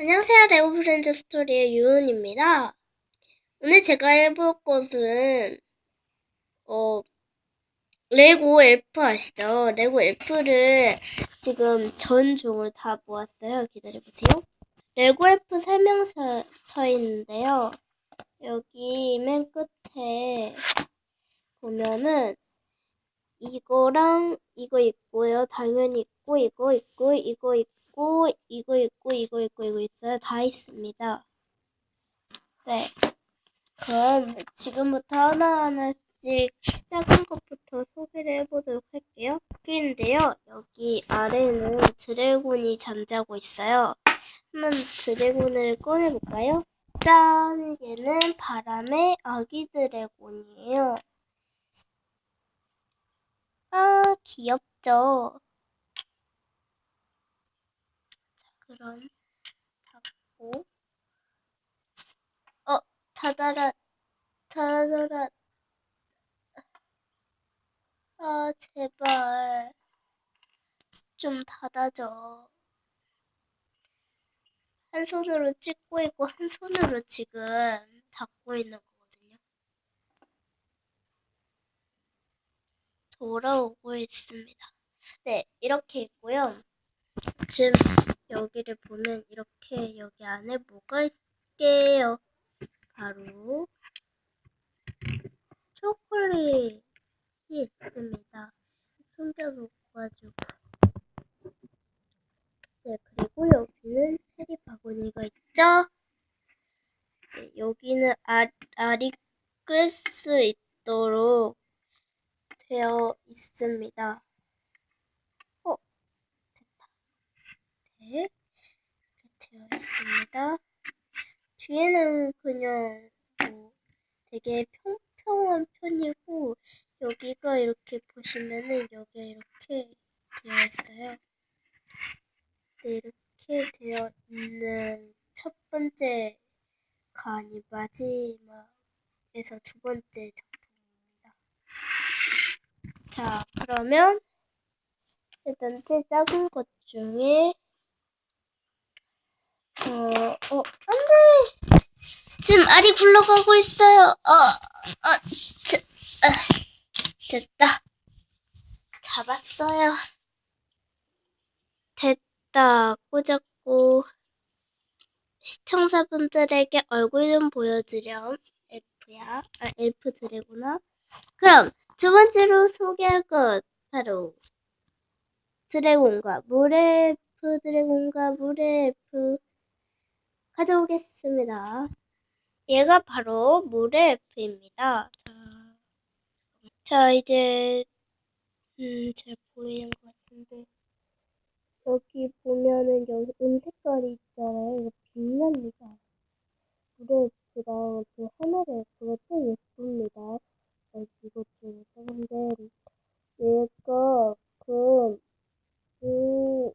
안녕하세요. 레고 프렌즈 스토리의 유은입니다. 오늘 제가 해볼 것은, 어, 레고 엘프 아시죠? 레고 엘프를 지금 전 종을 다 모았어요. 기다려보세요. 레고 엘프 설명서에 있는데요. 여기 맨 끝에 보면은 이거랑 이거 있고요. 당연히 있고 이거 있고 이거 있고 이거 있고 이거 있고 이거 있어요. 다 있습니다. 네. 그럼 지금부터 하나하나씩 작은 것부터 소개를 해보도록 할게요. 여기인데요. 여기 아래는 드래곤이 잠자고 있어요. 한번 드래곤을 꺼내볼까요? 짠! 얘는 바람의 아기 드래곤이에요. 아, 귀엽죠? 자, 그럼 닫고 어, 닫아라, 닫아라. 아, 제발 좀 닫아줘. 한 손으로 찍고 있고 한 손으로 지금 닫고 있는 거거든요. 돌아오고 있습니다. 네, 이렇게 있고요. 지금 여기를 보면 이렇게 여기 안에 뭐가 있게요? 바로 초콜릿이 있습니다. 숨겨놓고 가지고. 네, 그리고 여기는 체리 바구니가 있죠? 네, 여기는 아, 알이 끌 수 있도록 되어 있습니다. 어, 됐다. 네, 이렇게 되어 있습니다. 뒤에는 그냥 뭐 되게 평평한 편이고 여기가 이렇게 보시면은 여기가 이렇게 되어 있어요. 네, 이렇게 되어 있는 첫 번째가 아닌 마지막에서 두 번째 작품입니다. 자, 그러면 일단 제일 작은 것 중에 어, 어, 안 돼! 지금 알이 굴러가고 있어요. 어, 어, 자, 아, 됐다. 잡았어요. 됐다. 꽂았고. 시청자분들에게 얼굴 좀 보여주렴. 엘프야. 아, 엘프 드래구나. 그럼 두 번째로 소개할 것 바로 드래곤과 물의 엘프 드래곤과 물의 엘프 가져오겠습니다. 얘가 바로 물의 엘프입니다. 자, 자 이제 음, 잘 보이는 것 같은데 여기 보면은 여기 은색깔이 있잖아요. 이거 빛납니다. 물의 엘프랑 그 하늘의 엘프가 꽤 예쁩니다. 어, 이것 중에 근데 얘가 그 음,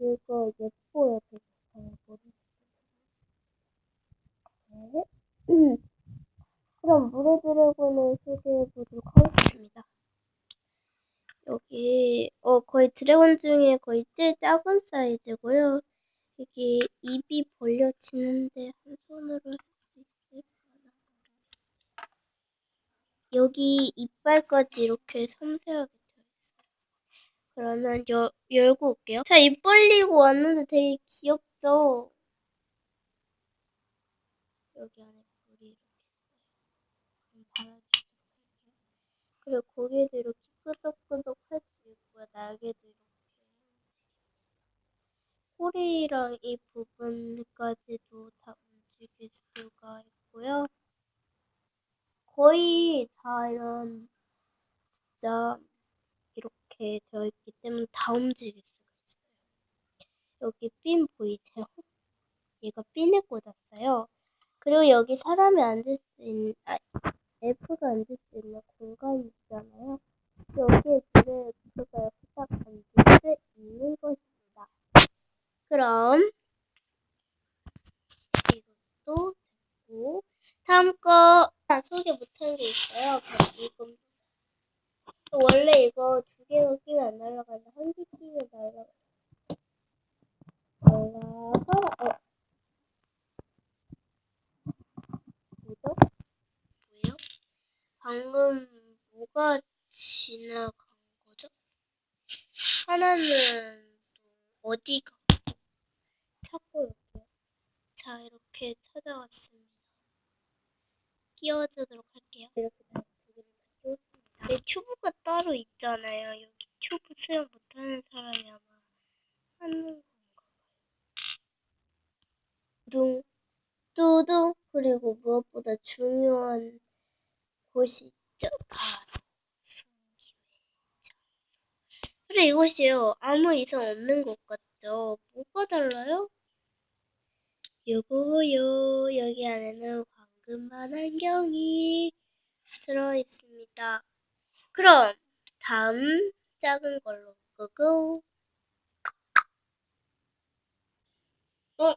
얘가 예뻐요. 되게. 네. 그럼 물의 드래곤을 소개해 보도록 하겠습니다. 여기 어 거의 드래곤 중에 거의 제일 작은 사이즈고요. 여기 입이 벌려지는데 한 손으로 할 수 있을까나? 여기 이빨까지 이렇게 섬세하게 되어 있어요. 그러면 여, 열고 올게요. 자, 입 벌리고 왔는데 되게 귀엽 죠? 여기 안에 물이 이렇게 있어요. 그리고 고개도 이렇게 끄덕끄덕 할 수 있고요. 날개도 이렇게. 꼬리랑 이 부분까지도 다 움직일 수가 있고요. 거의 다 이런 진짜 이렇게 되어 있기 때문에 다 움직일 있어요. 여기 핀 보이세요? 얘가 핀을 꽂았어요. 그리고 여기 사람이 앉을 수 있는, 아, 엘프가 앉을 수 있는 공간이 있잖아요. 여기에 그래 엘프가 이렇게 딱 앉을 수 있는 것입니다. 그럼 이것도 됐고 다음 거 아, 소개 못한 게 있어요. 이건 원래 이거 두 개가 끼면 안 날아가는데 한개 끼면 날아가. 어, 어, 어. 뭐죠? 뭐예요? 방금 뭐가 지나간 거죠? 하나는 어디가 찾고 올게요. 자 이렇게 찾아왔습니다. 끼워주도록 할게요. 이렇게 튜브가 따로 있잖아요. 여기 튜브 수영 못하는 사람이 아마 하는 거. 둥, 뚜둥. 그리고 무엇보다 중요한 곳이 있죠. 숨기회장. 그래, 이곳이요. 아무 이상 없는 것 같죠? 뭐가 달라요? 요거요. 여기 안에는 황금만 안경이 들어 있습니다. 그럼 다음 작은 걸로 고고. 어?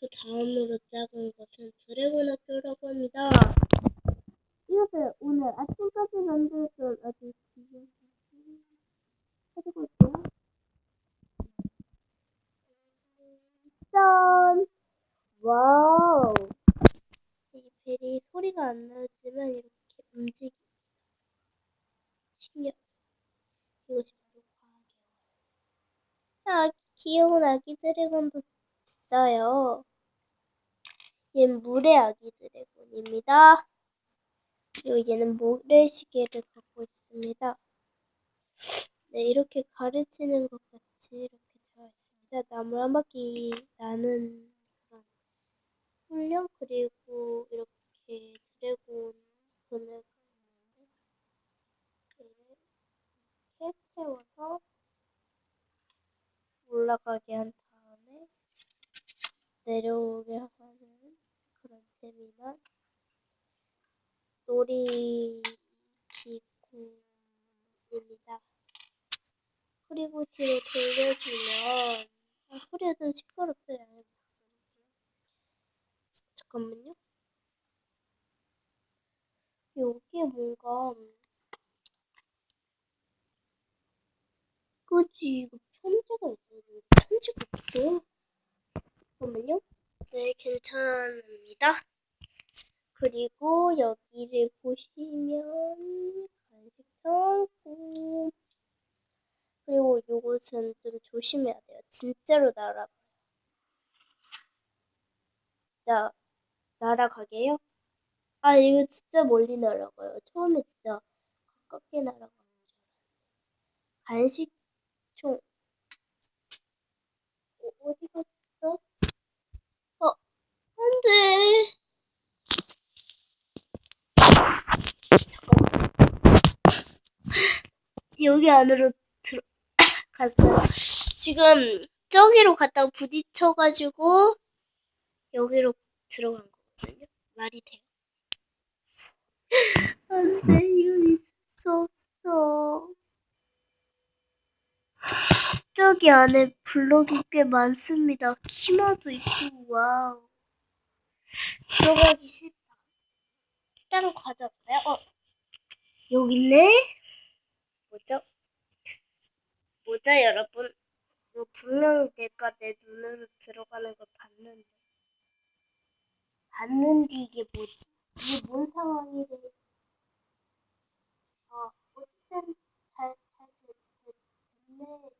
그 다음으로 작은 것은 드래곤 학교라고 합니다. 이것을 오늘 아침까지 만들었던 아주 귀여운 가지고 있고요. 짠! 와우! 이 벨이 소리가 안 나지만 이렇게 움직이 신기하죠? 이것이 바로 과학이에요. 아, 귀여운 아기 드래곤도 있어요. 얘는 물의 아기 드래곤입니다. 그리고 얘는 모래시계를 갖고 있습니다. 네, 이렇게 가르치는 것 같이 이렇게 되어 있습니다. 나무 한 바퀴 나는 그런 훈련 그리고 이렇게 드래곤 있는데 얘를 이렇게 태워서 올라가게 한 다음에 내려오게 하는 그런 재미난 놀이기구입니다. 그리고 뒤로 돌려주면 아, 소리가 좀 시끄럽죠? 양해 부탁드릴게요. 잠깐만요. 여기에 뭔가 그지 이거 편지가 있었는데 편지가 없어요. 잠깐만요. 네, 괜찮습니다. 그리고 여기를 보시면 간식 창고 그리고 요것은 좀 조심해야 돼요. 진짜로 날아가요. 진짜 날아가게요? 아 이거 진짜 멀리 날아가요. 처음에 진짜 가깝게 날아가는 줄 간식총 어, 어디 갔어? 어 안돼. 여기 안으로 들어 갔어요. 지금 저기로 갔다가 부딪혀가지고 여기로 들어간 거거든요. 말이 돼요? 안돼 이건 있을 수 없어. 저기 안에 블록이 꽤 많습니다. 키마도 있고 와우. 들어가기 싫 다. 일단 과자 없어요? 어 여기 있네. 뭐죠? 뭐죠 여러분? 이거 분명히 내가 내 눈으로 들어가는 걸 봤는데 봤는데 이게 뭐지? 이게 뭔 상황이래? 아 어쨌든 잘 잘 됐네요.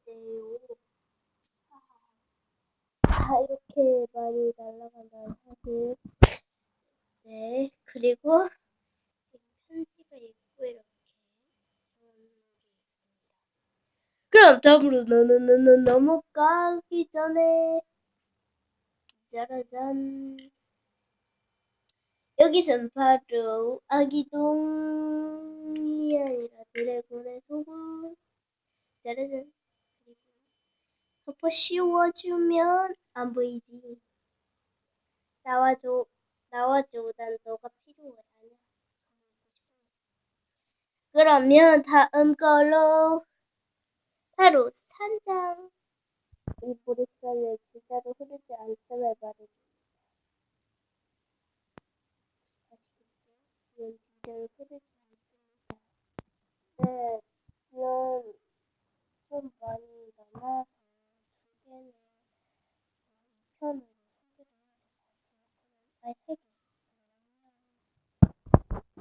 아 이렇게 많이 날아간다는 사실. 네 그리고 편지가 있고 이렇게. 그럼 다음으로 너너너너 넘어가기 전에 짜라잔. 여기선 바로 아기동이 아니라 드래곤의 속옷. 짜라잔. 덮어 씌워주면 안 보이지. 나와줘 나와줘 난 너가 필요해 아니야 그러면 다음 걸로 바로 산장. 이 보리쌀을 진짜로 흐르지 않음을. 아시겠죠? 이건 진짜로 흐르지 않습니다. 네, 지금 좀 많이 남아 서두